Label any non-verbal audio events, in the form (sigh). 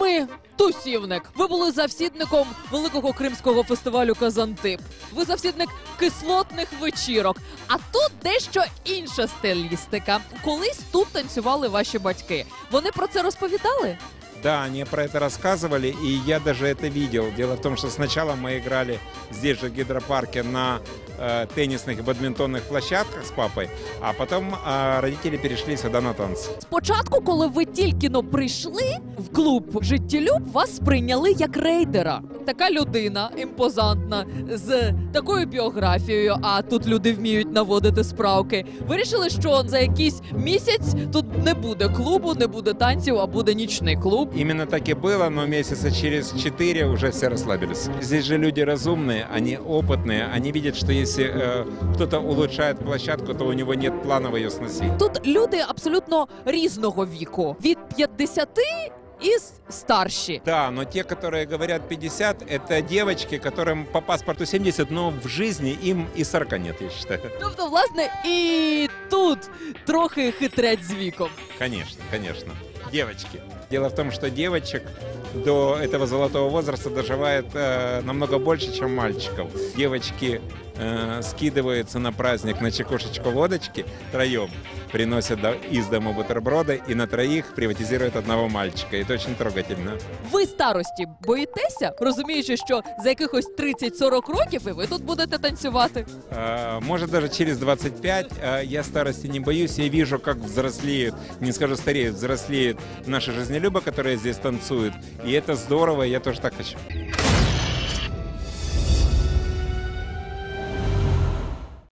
ми тусівник. Ви були завсідником великого кримського фестивалю Казантип. Ви завсідник кислотних вечірок. А тут дещо інша стилістика. Колись тут танцювали ваші батьки. Вони про це розповідали? Да, они про это рассказывали, и я даже это видел. Дело в том, что сначала мы играли здесь же в гидропарке на э, теннисных и бадминтонных площадках с папой, а потом э, родители перешли сюда на танцы. Спочатку, коли ви тільки но прийшли в клуб життєлюб, вас сприйняли як рейдера. Така людина імпозантна з такою біографією. А тут люди вміють наводити справки. Вирішили, що за якийсь місяць тут не буде клубу, не буде танців, а буде нічний клуб. Именно так и было, но месяца через четыре уже все расслабились. Здесь же люди разумные, они опытные, они видят, что если э, кто-то улучшает площадку, то у него нет плана ее сносить. Тут люди абсолютно різного віку від 50 і с- старші. Да, но те, которые говорят 50, это девочки, которым по паспорту 70, но в жизни им и 40 нет, я считаю. (laughs) Тобто, власне, і тут трохи хитрять з віком. Конечно, конечно. Девочки. Дело в том, что девочек до этого золотого возраста доживает э, намного больше, чем мальчиков. Девочки э, скидываются на праздник на чекушечку водочки троем, приносят до- из дома бутерброды и на троих приватизируют одного мальчика. Это очень трогательно. Ви старості боїтеся, розуміючи, що за якихось 30-40 років і ви тут будете танцювати. Э, Может, даже через 25 э, я старости не боюсь. Я вижу, как взрослеют, не скажу стареют, взрослеют наши жизнелюбы, которые здесь танцуют. И это здорово, я тоже так хочу.